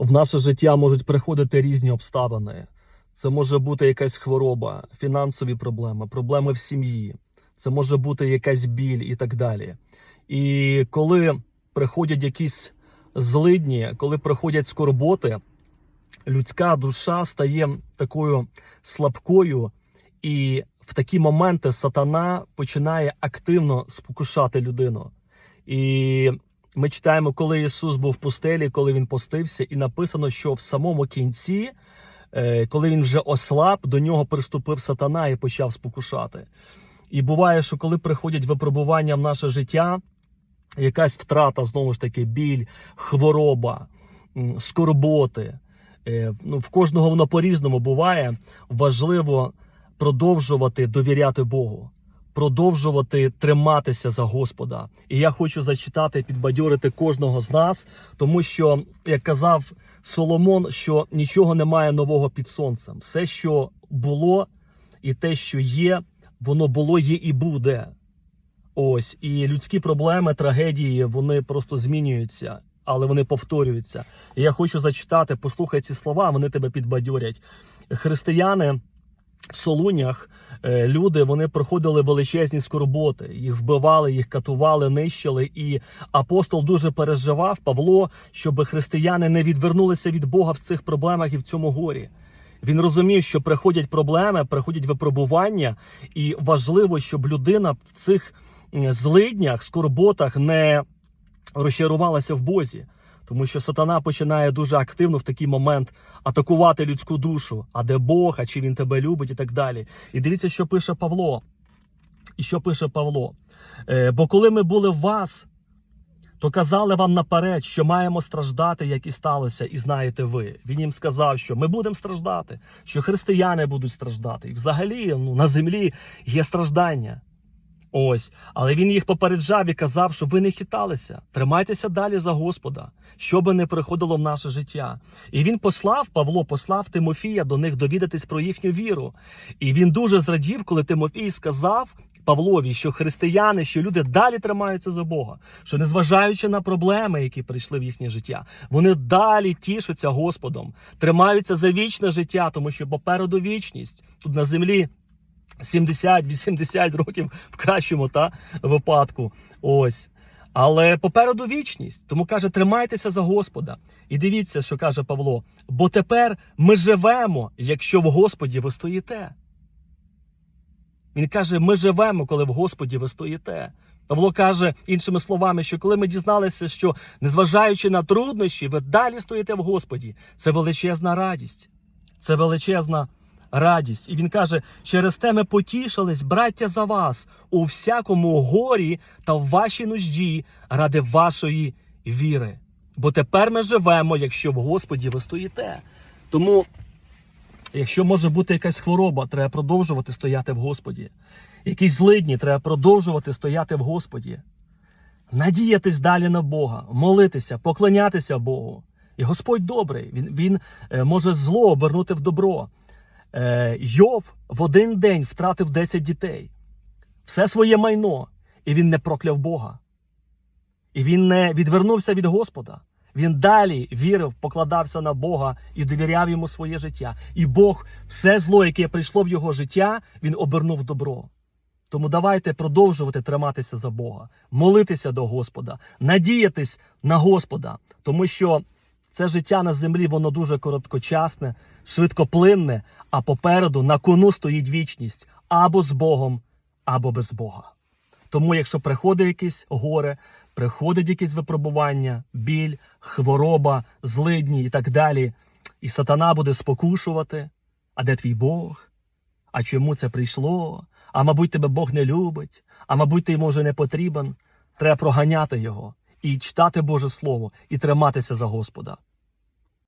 В наше життя можуть приходити різні обставини. Це може бути якась хвороба, фінансові проблеми, проблеми в сім'ї, це може бути якась біль і так далі. І коли приходять якісь злидні, коли приходять скорботи, людська душа стає такою слабкою, і в такі моменти сатана починає активно спокушати людину. І ми читаємо, коли Ісус був в пустелі, коли він постився, і написано, що в самому кінці, е, коли він вже ослаб, до нього приступив сатана і почав спокушати. І буває, що коли приходять випробування в наше життя, якась втрата, знову ж таки, біль, хвороба, скорботи. е, Ну, в кожного воно по-різному буває. Важливо продовжувати довіряти Богу продовжувати триматися за Господа. І я хочу зачитати, підбадьорити кожного з нас, тому що, як казав Соломон, що нічого немає нового під сонцем. Все, що було, і те, що є, воно було, є і буде. Ось і людські проблеми, трагедії, вони просто змінюються, але вони повторюються. Я хочу зачитати, послухай ці слова, вони тебе підбадьорять. Християни в Солунях е, люди вони проходили величезні скорботи, їх вбивали, їх катували, нищили. І апостол дуже переживав Павло, щоб християни не відвернулися від Бога в цих проблемах і в цьому горі. Він розумів, що приходять проблеми, приходять випробування, і важливо, щоб людина в цих злиднях, скорботах не розчарувалася в Бозі. Тому що сатана починає дуже активно в такий момент атакувати людську душу. А де Бог, а чи він тебе любить, і так далі. І дивіться, що пише Павло. І що пише Павло? Е, Бо коли ми були в вас, то казали вам наперед, що маємо страждати, як і сталося, і знаєте ви. Він їм сказав, що ми будемо страждати, що християни будуть страждати. І взагалі ну, на землі є страждання. Ось, але він їх попереджав і казав, що ви не хиталися, тримайтеся далі за Господа, що би не приходило в наше життя. І він послав Павло, послав Тимофія до них довідатись про їхню віру. І він дуже зрадів, коли Тимофій сказав Павлові, що християни, що люди далі тримаються за Бога, що незважаючи на проблеми, які прийшли в їхнє життя, вони далі тішаться Господом, тримаються за вічне життя, тому що попереду вічність тут на землі. 70-80 років в кращому та випадку. Ось. Але попереду вічність. Тому каже, тримайтеся за Господа. І дивіться, що каже Павло. Бо тепер ми живемо, якщо в Господі ви стоїте. Він каже: ми живемо, коли в Господі ви стоїте. Павло каже іншими словами, що коли ми дізналися, що незважаючи на труднощі, ви далі стоїте в Господі, це величезна радість. Це величезна радість. І він каже: через те ми потішились, браття, за вас у всякому горі та в вашій нужді ради вашої віри. Бо тепер ми живемо, якщо в Господі ви стоїте. Тому, якщо може бути якась хвороба, треба продовжувати стояти в Господі. Якісь злидні, треба продовжувати стояти в Господі. Надіятись далі на Бога, молитися, поклонятися Богу. І Господь добрий, Він, він е, може зло обернути в добро. Е, Йов в один день втратив 10 дітей, все своє майно, і він не прокляв Бога. І він не відвернувся від Господа. Він далі вірив, покладався на Бога і довіряв йому своє життя. І Бог все зло, яке прийшло в його життя, він обернув добро. Тому давайте продовжувати триматися за Бога, молитися до Господа, надіятись на Господа, тому що це життя на землі, воно дуже короткочасне, швидкоплинне, а попереду на кону стоїть вічність або з Богом, або без Бога. Тому, якщо приходить якесь горе, приходить якесь випробування, біль, хвороба, злидні і так далі, і сатана буде спокушувати, а де твій Бог? А чому це прийшло? А мабуть, тебе Бог не любить, а мабуть, ти йому вже не потрібен. Треба проганяти його і читати Боже Слово, і триматися за Господа.